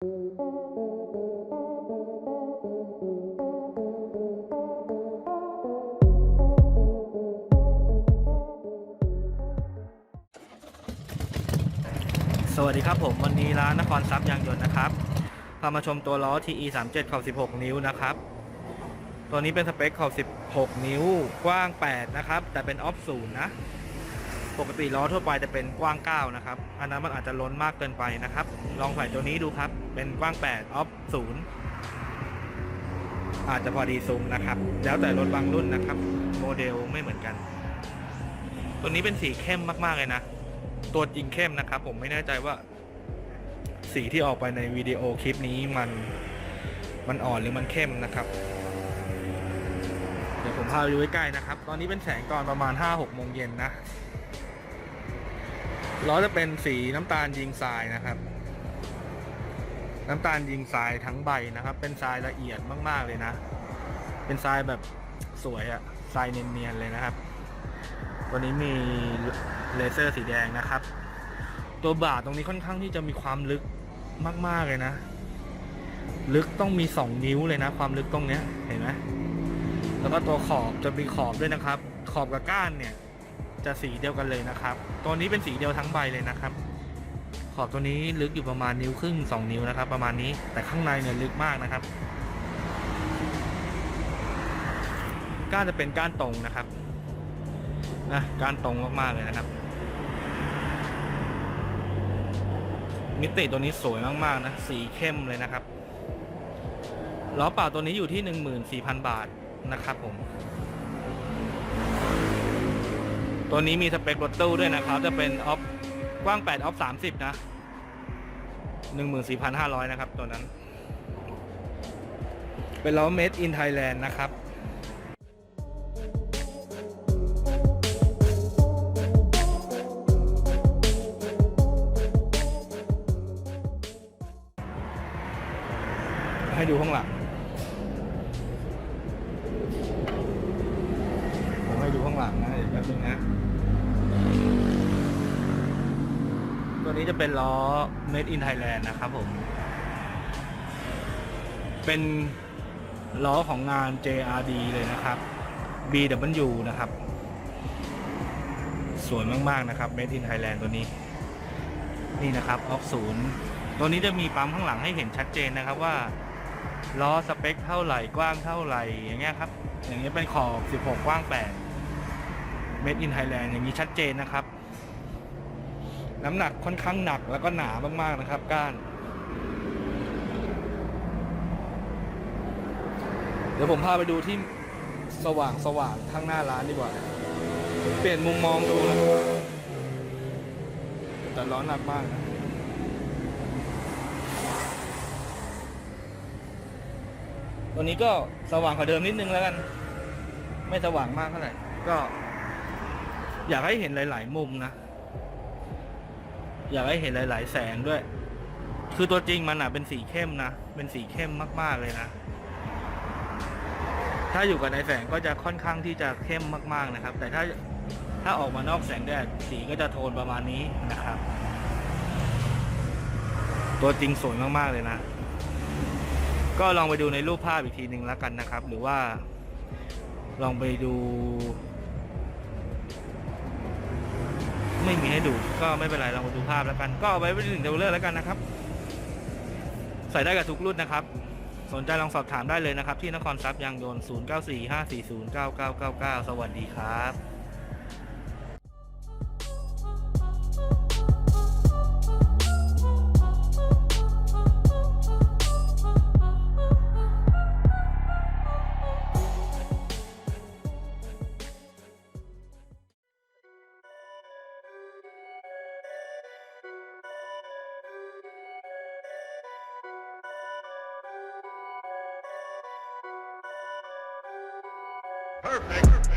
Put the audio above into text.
สวัสดีครับผม วันนี้ร้านนครทรัพย์ยางยนต์นะครับพามาชมตัวล้อ TE 3 7ขอบ16 นิ้วนะครับ ตัวนี้เป็นสเปคขอบ16 นิ้วกว้าง 8 นะครับ แต่เป็นออฟศูนย์นะ ปกติล้อทั่วไปจะเป็นกว้าง 9 นะครับ อันนั้นมันอาจจะล้นมากเกินไปนะครับ ลองใส่ตัวนี้ดูครับ เป็นกว้าง 8 ออฟศูนย์อาจจะพอดีซูมนะครับ แล้วแต่รถบางรุ่นนะครับ โมเดลไม่เหมือนกัน ตัวนี้เป็นสีเข้มมาก ๆ เลยนะ ตัวจริงเข้มนะครับ ผมไม่แน่ใจว่า สีที่ออกไปในวิดีโอคลิปนี้มัน มันอ่อนหรือมันเข้มนะครับเดี๋ยวผมพาไปดูใกล้ๆนะครับ ตอนนี้เป็นแสงตอนประมาณ 5-6โมงเย็นนะ ล้อจะเป็นสีน้ำตาลยิงทรายนะครับ น้ำตาลยิงทรายทั้งใบนะครับ เป็นทรายละเอียดมากๆเลยนะ เป็นทรายแบบสวยอะทรายเนียนๆเลยนะครับ ตัวนี้มีเลเซอร์สีแดงนะครับ ตัวบาทตรงนี้ค่อนข้างที่จะมีความลึกมากๆเลยนะ ลึกต้องมี 2 นิ้วเลยนะ ความลึกตรงเนี้ยเห็นไหมแล้วก็ตัวขอบจะมีขอบด้วยนะครับ ขอบกับก้านเนี่ย จะสีเดียวกันเลยนะครับ ตัวนี้เป็นสีเดียวทั้งใบเลยนะครับ ขอบตัวนี้ลึกอยู่ประมาณนิ้วครึ่ง 2 นิ้วนะครับ ประมาณนี้ แต่ข้างในเนี่ยลึกมากนะครับ ก้านจะเป็นก้านตรงนะครับ นะก้ารตรงมากๆเลยนะครับ มิติตัวนี้สวยมากๆนะ สีเข้มเลยนะครับล้อเปล่าตัวนี้อยู่ที่ 14,000 บาทนะครับผม ตัวนี้มีสเปครถตู้ด้วยนะครับ จะเป็นออฟกว้าง8ออฟ30 นะ 14,500 นะครับ ตัวนั้น เป็นล้อ Made in Thailand นะครับให้ดูข้างหลัง หลังนะเดี๋ยวแป๊บนึงนะตัวนี้จะเป็นล้อ Made in Thailand นะครับผม เป็นล้อของงาน JRD เลยนะครับ BW นะครับ สวยมากๆนะครับ Made in Thailand ตัวนี้ นี่นะครับออฟศูนย์ตัวนี้จะมีปั๊มข้างหลังให้เห็นชัดเจนนะครับว่าล้อสเปคเท่าไหร่กว้างเท่าไหร่อย่างเงี้ยครับ อย่างเงี้ยเป็นขอบ 16 กว้าง 8 Made in Thailand อย่างนี้ชัดเจนนะครับ น้ำหนักค่อนข้างหนักแล้วก็หนามากๆนะครับ ก้าน เดี๋ยวผมพาไปดูที่สว่างสว่างข้างหน้าร้านดีกว่า เปลี่ยนมุมมองดูนะแต่ร้อนหนักมากนะตัวนี้ก็สว่างกว่าเดิมนิดนึงแล้วกัน ไม่สว่างมากเท่าไหร่ก็ อยากให้เห็นหลาย ๆ มุมนะ อยากให้เห็นหลาย ๆ แสงด้วย คือตัวจริงมันอะเป็นสีเข้มนะ เป็นสีเข้มมาก ๆ เลยนะ ถ้าอยู่กับในแสงก็จะค่อนข้างที่จะเข้มมาก ๆ นะครับ แต่ถ้าถ้าออกมานอกแสงแดดสีก็จะโทนประมาณนี้นะครับ ตัวจริงสวยมาก ๆ เลยนะ ก็ลองไปดูในรูปภาพอีกทีหนึ่งแล้วกันนะครับ หรือว่าลองไปดู ไม่มีให้ดูก็ไม่เป็นไรเราดูภาพแล้วกัน ก็เอาไว้เป็นหนึ่งเดลเลอร์แล้วกันนะครับ ใส่ได้กับทุกรุ่นนะครับ สนใจลองสอบถามได้เลยนะครับ ที่นครทรัพย์ยางยนต์0945409999 สวัสดีครับ Perfect.